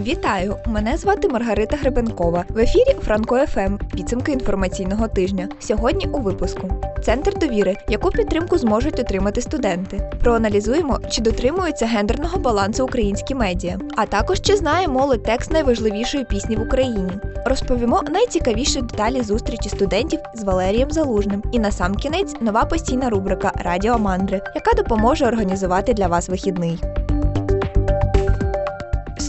Вітаю! Мене звати Маргарита Гребенкова. В ефірі Франко ФМ. Підсумки інформаційного тижня. Сьогодні у випуску Центр довіри, яку підтримку зможуть отримати студенти. Проаналізуємо, чи дотримуються гендерного балансу українські медіа, а також чи знає молодь текст найважливішої пісні в Україні. Розповімо найцікавіші деталі зустрічі студентів з Валерієм Залужним. І на сам кінець нова постійна рубрика Радіо Мандри, яка допоможе організувати для вас вихідний.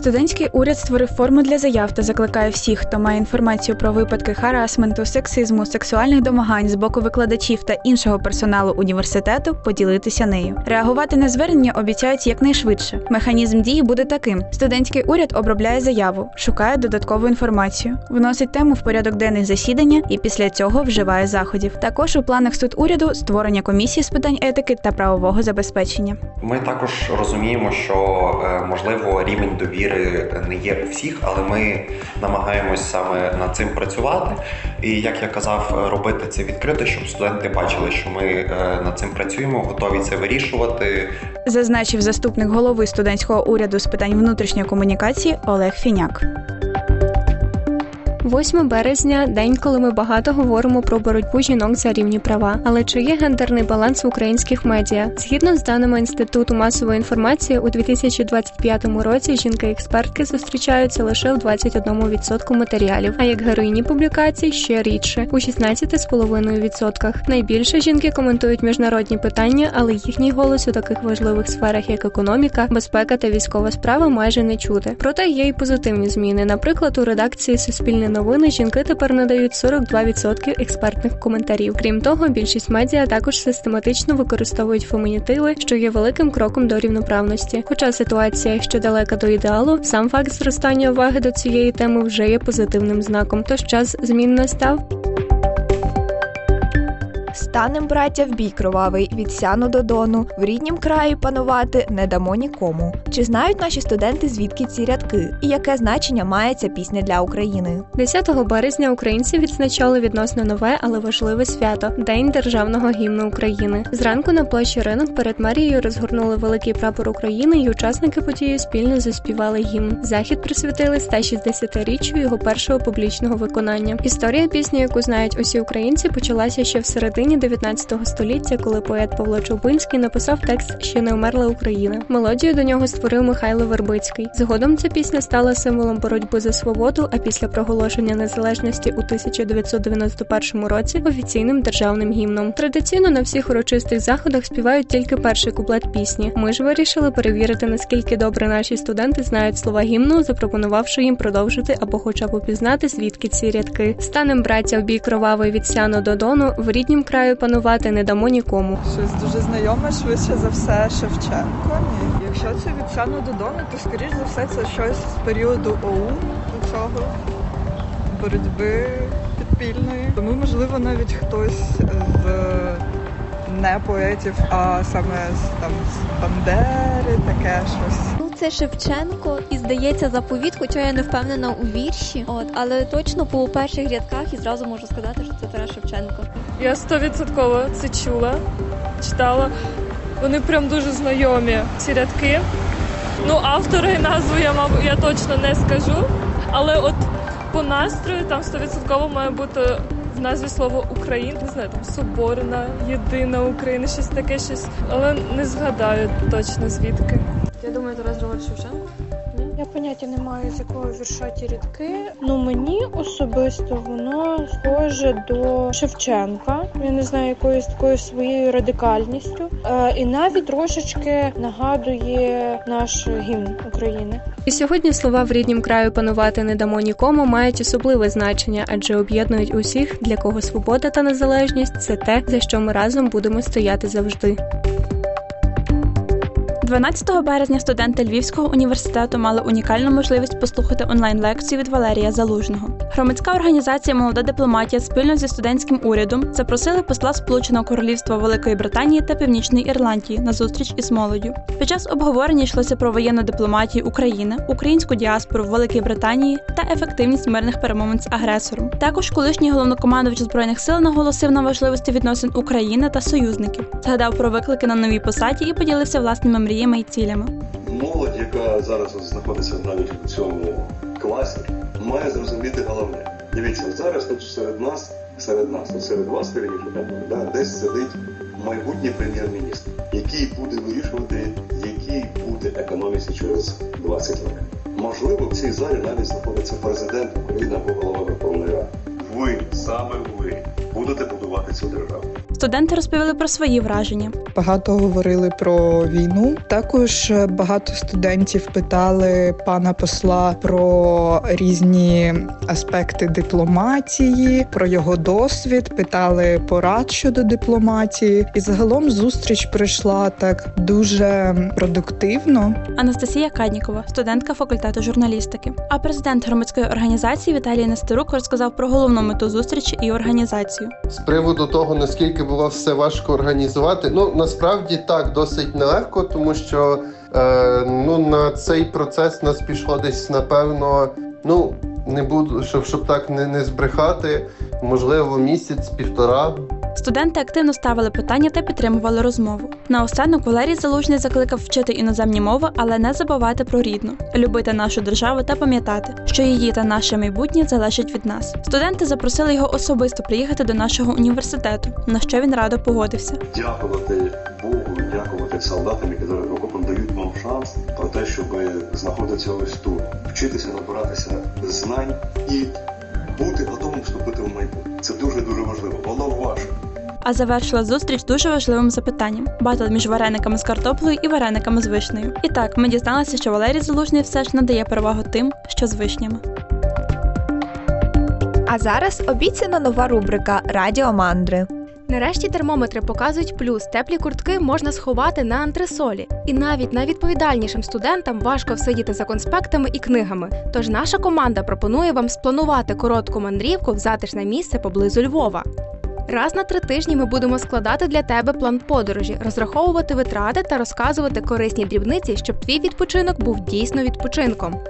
Студентський уряд створив форму для заяв та закликає всіх, хто має інформацію про випадки харасменту, сексизму, сексуальних домагань з боку викладачів та іншого персоналу університету, поділитися нею. Реагувати на звернення обіцяють якнайшвидше. Механізм дії буде таким: студентський уряд обробляє заяву, шукає додаткову інформацію, вносить тему в порядок денний засідання і після цього вживає заходів. Також у планах студуряду створення комісії з питань етики та правового забезпечення. Ми також розуміємо, що е, можливо рівень довіри не є у всіх, але ми намагаємось саме над цим працювати. І як я казав, робити це відкрито, щоб студенти бачили, що ми е, над цим працюємо, готові це вирішувати. Зазначив заступник голови студентського уряду з питань внутрішньої комунікації Олег Фіняк. 8 березня день, коли ми багато говоримо про боротьбу жінок за рівні права. Але чи є гендерний баланс в українських медіа? Згідно з даними інституту масової інформації, у 2025 році жінки-експертки зустрічаються лише в 21% матеріалів, а як героїні публікацій ще рідше у 16,5%. Найбільше жінки коментують міжнародні питання, але їхній голос у таких важливих сферах, як економіка, безпека та військова справа, майже не чути. Проте є й позитивні зміни. Наприклад, у редакції Суспільне новини жінки тепер надають 42% експертних коментарів. Крім того, більшість медіа також систематично використовують фемінітиви, що є великим кроком до рівноправності. Хоча ситуація ще далека до ідеалу, сам факт зростання уваги до цієї теми вже є позитивним знаком. Тож час змін настав. Станем браття в бій кровавий від сяну до дону, в ріднім краї панувати не дамо нікому. Чи знають наші студенти, звідки ці рядки, і яке значення має ця пісня для України? 10 березня українці відзначали відносно нове, але важливе свято День державного гімну України. Зранку на площі ринок перед мерією розгорнули великий прапор України, і учасники події спільно заспівали гімн. Захід присвятили 160-річчю його першого публічного виконання. Історія пісні, яку знають усі українці, почалася ще в середині 19 століття, коли поет Павло Чубинський написав текст Ще не вмерла Україна. Мелодію до нього створив Михайло Вербицький. Згодом ця пісня стала символом боротьби за свободу. А після проголошення незалежності у 1991 році офіційним державним гімном. Традиційно на всіх урочистих заходах співають тільки перший куплет пісні. Ми ж вирішили перевірити, наскільки добре наші студенти знають слова гімну, запропонувавши їм продовжити або, хоча б упізнати, звідки ці рядки. Станем браття в бій кровавий від сяну до дону в ріднім краю панувати не дамо нікому. Щось дуже знайоме, швидше за все, Шевченко. Ні. Якщо це від Сяну Додону, то скоріш за все це щось з періоду до цього боротьби підпільної. Тому, можливо, навіть хтось з не поетів, а саме з там з Бандери, таке щось. Це Шевченко і здається заповіт, хоча я не впевнена у вірші. От, але точно по перших рядках і зразу можу сказати, що це Тарас Шевченко. Я стовідсотково це чула, читала. Вони прям дуже знайомі ці рядки. Ну, автора і назву я мабуть я точно не скажу. Але от по настрою там стовідсотково має бути в назві слово Україна, не знаю, там Соборна, Єдина Україна, щось таке, щось, але не згадаю точно звідки. Я думаю, Тарас Григорович Шевченко. Я поняття не маю, з якого вірша ті рядки. Ну мені особисто воно схоже до Шевченка. Я не знаю, якоюсь такою своєю радикальністю. Е, і навіть трошечки нагадує наш гімн України. І сьогодні слова в ріднім краю панувати не дамо нікому мають особливе значення, адже об'єднують усіх, для кого свобода та незалежність це те, за що ми разом будемо стояти завжди. 12 березня студенти Львівського університету мали унікальну можливість послухати онлайн-лекцію від Валерія Залужного. Громадська організація Молода дипломатія спільно зі студентським урядом запросили посла Сполученого Королівства Великої Британії та Північної Ірландії на зустріч із молоддю. Під час обговорення йшлося про воєнну дипломатію України, українську діаспору в Великій Британії та ефективність мирних перемовин з агресором. Також колишній головнокомандувач збройних сил наголосив на важливості відносин України та союзників, згадав про виклики на новій посаді і поділився власними мріями і цілями. Молоді яка зараз знаходиться навіть у цьому класі, має зрозуміти головне. Дивіться, зараз тут серед нас, серед нас, серед вас, да, десь сидить майбутній прем'єр-міністр, який буде вирішувати, який буде економіці через 20 років. Можливо, в цій залі навіть знаходиться президент України або голова Верховної Ради. Ви, саме ви, будете будувати цю державу. Студенти розповіли про свої враження. Багато говорили про війну. Також багато студентів питали пана посла про різні аспекти дипломатії, про його досвід, питали порад щодо дипломатії. І загалом зустріч пройшла так дуже продуктивно. Анастасія Каднікова, студентка факультету журналістики. А президент громадської організації Віталій Нестерук розказав про головну мету зустрічі і організацію. З приводу того, наскільки було все важко організувати, ну насправді так досить нелегко, тому що е, ну на цей процес нас пішло десь напевно. Ну не буду, щоб щоб так не, не збрехати, можливо, місяць-півтора. Студенти активно ставили питання та підтримували розмову. Наостанок Валерій Залужний закликав вчити іноземні мови, але не забувати про рідну, любити нашу державу та пам'ятати, що її та наше майбутнє залежить від нас. Студенти запросили його особисто приїхати до нашого університету, на що він радо погодився. Дякувати Богу, дякувати солдатам, які зараз окопом дають вам шанс про те, щоб знаходитися ось тут, вчитися набиратися знань і А завершила зустріч дуже важливим запитанням: батл між варениками з картоплею і варениками з вишнею. І так, ми дізналися, що Валерій Залужний все ж надає перевагу тим, що з вишнями. А зараз обіцяна нова рубрика Радіо Мандри. Нарешті термометри показують плюс. Теплі куртки можна сховати на антресолі. І навіть найвідповідальнішим студентам важко всидіти за конспектами і книгами. Тож наша команда пропонує вам спланувати коротку мандрівку в затишне місце поблизу Львова. Раз на три тижні ми будемо складати для тебе план подорожі, розраховувати витрати та розказувати корисні дрібниці, щоб твій відпочинок був дійсно відпочинком.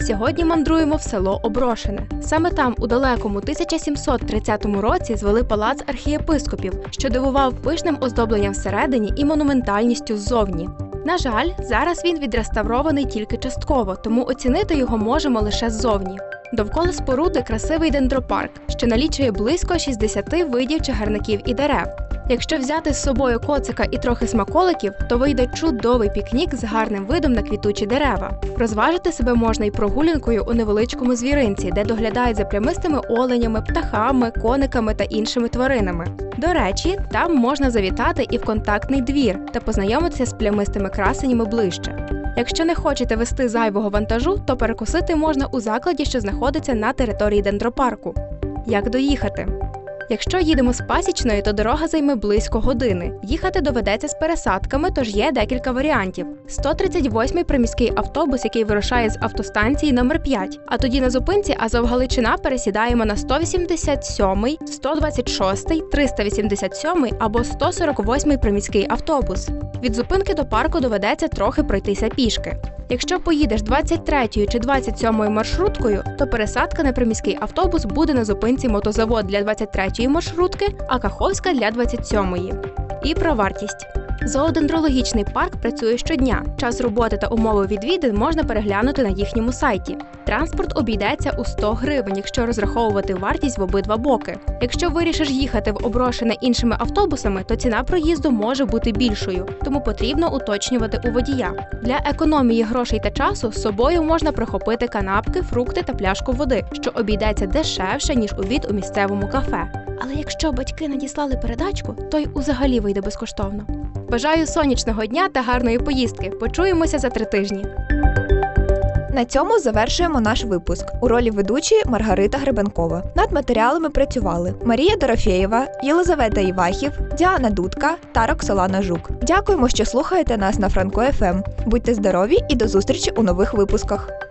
Сьогодні мандруємо в село Оброшене. Саме там, у далекому 1730 році, звели палац архієпископів, що дивував пишним оздобленням всередині і монументальністю ззовні. На жаль, зараз він відреставрований тільки частково, тому оцінити його можемо лише ззовні. Довкола споруди красивий дендропарк, що налічує близько 60 видів чагарників і дерев. Якщо взяти з собою коцика і трохи смаколиків, то вийде чудовий пікнік з гарним видом на квітучі дерева. Розважити себе можна й прогулянкою у невеличкому звіринці, де доглядають за плямистими оленями, птахами, кониками та іншими тваринами. До речі, там можна завітати і в контактний двір та познайомитися з плямистими красенями ближче. Якщо не хочете вести зайвого вантажу, то перекусити можна у закладі, що знаходиться на території дендропарку. Як доїхати? Якщо їдемо з пасічної, то дорога займе близько години. Їхати доведеться з пересадками, тож є декілька варіантів. 138-й приміський автобус, який вирушає з автостанції номер 5 А тоді на зупинці Азов Галичина пересідаємо на 187-й, 126-й, 387-й або 148-й приміський автобус. Від зупинки до парку доведеться трохи пройтися пішки. Якщо поїдеш 23-ю чи 27-ю маршруткою, то пересадка на приміський автобус буде на зупинці мотозавод для 23-ї маршрутки, а Каховська для 27-ї. І про вартість. Зоодендрологічний парк працює щодня. Час роботи та умови відвідин можна переглянути на їхньому сайті. Транспорт обійдеться у 100 гривень, якщо розраховувати вартість в обидва боки. Якщо вирішиш їхати в оброшене іншими автобусами, то ціна проїзду може бути більшою, тому потрібно уточнювати у водія. Для економії грошей та часу з собою можна прихопити канапки, фрукти та пляшку води, що обійдеться дешевше ніж обід у місцевому кафе. Але якщо батьки надіслали передачку, то й узагалі вийде безкоштовно. Бажаю сонячного дня та гарної поїздки. Почуємося за три тижні. На цьому завершуємо наш випуск. У ролі ведучої Маргарита Гребенкова. Над матеріалами працювали Марія Дорофєєва, Єлизавета Івахів, Діана Дудка та Роксолана Жук. Дякуємо, що слухаєте нас на Франко ФМ. Будьте здорові і до зустрічі у нових випусках.